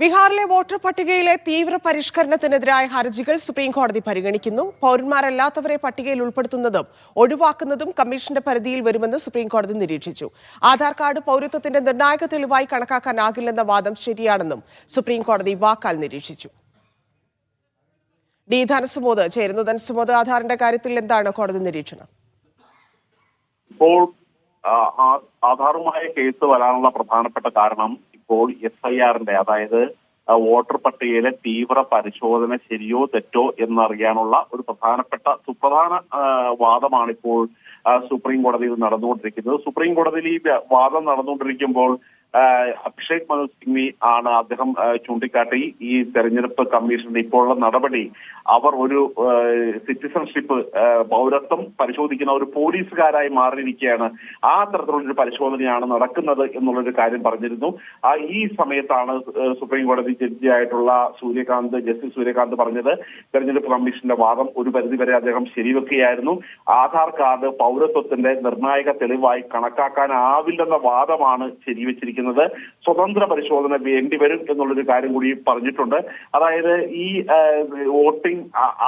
ബീഹാറിലെ വോട്ടർ പട്ടികയിലെ തീവ്ര പരിഷ്കരണത്തിനെതിരായ ഹർജികൾ സുപ്രീം കോടതി പരിഗണിക്കുന്നു. പൗരന്മാരല്ലാത്തവരെ പട്ടികയിൽ ഉൾപ്പെടുത്തുന്നതും ഒഴിവാക്കുന്നതും കമ്മീഷന്റെ പരിധിയിൽ വരുമെന്ന് സുപ്രീം കോടതി നിരീക്ഷിച്ചു. ആധാർ കാർഡ് പൗരത്വത്തിന്റെ നിർണായക തെളിവായി കണക്കാക്കാനാകില്ലെന്ന വാദം ശരിയാണെന്നും സുപ്രീം കോടതി വാക്കാൽ നിരീക്ഷിച്ചു. ഡി. ധനസുമോദ് ചേരുന്നു. ധനസുമോദ് ആധാറിന്റെ കാര്യത്തിൽ എന്താണ് കോടതി നിരീക്ഷണം? ആധാറുമായ കേസ് വരാനുള്ള പ്രധാനപ്പെട്ട കാരണം ഇപ്പോൾ എഫ് ഐ ആറിന്റെ അതായത് വോട്ടർ പട്ടികയിലെ തീവ്ര പരിശോധന ശരിയോ തെറ്റോ എന്നറിയാനുള്ള ഒരു പ്രധാനപ്പെട്ട സുപ്രധാന വാദമാണിപ്പോൾ സുപ്രീം കോടതിയിൽ നടന്നുകൊണ്ടിരിക്കുന്നത്. സുപ്രീം കോടതിയിൽ ഈ വാദം നടന്നുകൊണ്ടിരിക്കുമ്പോൾ അഭിഷേക് മനു സിംഗ്വി ആണ് അദ്ദേഹം ചൂണ്ടിക്കാട്ടി ഈ തെരഞ്ഞെടുപ്പ് കമ്മീഷന്റെ ഇപ്പോഴുള്ള നടപടി. അവർ ഒരു സിറ്റിസൺഷിപ്പ് പൗരത്വം പരിശോധിക്കുന്ന ഒരു പോലീസുകാരായി മാറിയിരിക്കുകയാണ്. ആ തരത്തിലുള്ള ഒരു പരിശോധനയാണ് നടക്കുന്നത് എന്നുള്ളൊരു കാര്യം പറഞ്ഞിരുന്നു. ആ ഈ സമയത്താണ് സുപ്രീം കോടതി ജഡ്ജിയായിട്ടുള്ള സൂര്യകാന്ത് ജസ്റ്റിസ് സൂര്യകാന്ത് പറഞ്ഞത്. തെരഞ്ഞെടുപ്പ് കമ്മീഷന്റെ വാദം ഒരു പരിധിവരെ അദ്ദേഹം ശരിവെക്കുകയായിരുന്നു. ആധാർ കാർഡ് പൗരത്വത്തിന്റെ നിർണായക തെളിവായി കണക്കാക്കാനാവില്ലെന്ന വാദമാണ് ശരിവെച്ചിരിക്കുന്നത്. സ്വതന്ത്ര പരിശോധന വേണ്ടിവരും എന്നുള്ളൊരു കാര്യം കൂടി പറഞ്ഞിട്ടുണ്ട്. അതായത് ഈ വോട്ടിംഗ്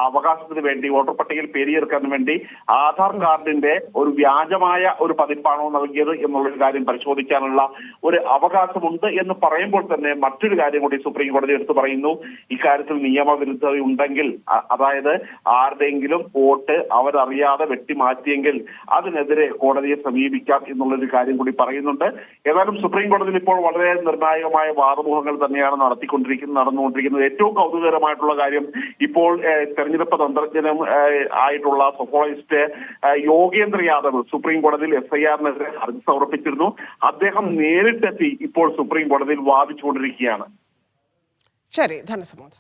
അവകാശത്തിന് വേണ്ടി വോട്ടർ പട്ടികയിൽ പേര് ചേർക്കാൻ വേണ്ടി ആധാർ കാർഡിന്റെ ഒരു വ്യാജമായ ഒരു പതിപ്പാണോ നൽകിയത് എന്നുള്ളൊരു കാര്യം പരിശോധിക്കാനുള്ള ഒരു അവകാശമുണ്ട് എന്ന് പറയുമ്പോൾ തന്നെ മറ്റൊരു കാര്യം കൂടി സുപ്രീം കോടതി എടുത്തു പറയുന്നു. ഇക്കാര്യത്തിൽ നിയമവിരുദ്ധത ഉണ്ടെങ്കിൽ അതായത് ആരുടെയെങ്കിലും വോട്ട് അവരറിയാതെ വെട്ടിമാറ്റിയെങ്കിൽ അതിനെതിരെ കോടതിയെ സമീപിക്കാം എന്നുള്ളൊരു കാര്യം കൂടി പറയുന്നുണ്ട്. ഏതായാലും സുപ്രീം കോടതിയിൽ ഇപ്പോൾ വളരെ നിർണായകമായ വാദമുഖങ്ങൾ തന്നെയാണ് നടത്തിക്കൊണ്ടിരിക്കുന്നത് നടന്നുകൊണ്ടിരിക്കുന്നത്. ഏറ്റവും കൗതുകകരമായിട്ടുള്ള കാര്യം ഇപ്പോൾ തെരഞ്ഞെടുപ്പ് തന്ത്രജ്ഞനും ആയിട്ടുള്ള സൊഫോളജിസ്റ്റ് യോഗേന്ദ്ര യാദവ് സുപ്രീം കോടതിയിൽ എഫ് ഐ ആറിനെതിരെ ഹർജി സമർപ്പിച്ചിരുന്നു. അദ്ദേഹം നേരിട്ടെത്തി ഇപ്പോൾ സുപ്രീം കോടതിയിൽ വാദിച്ചുകൊണ്ടിരിക്കുകയാണ്. ശരി ധനസുമോദ്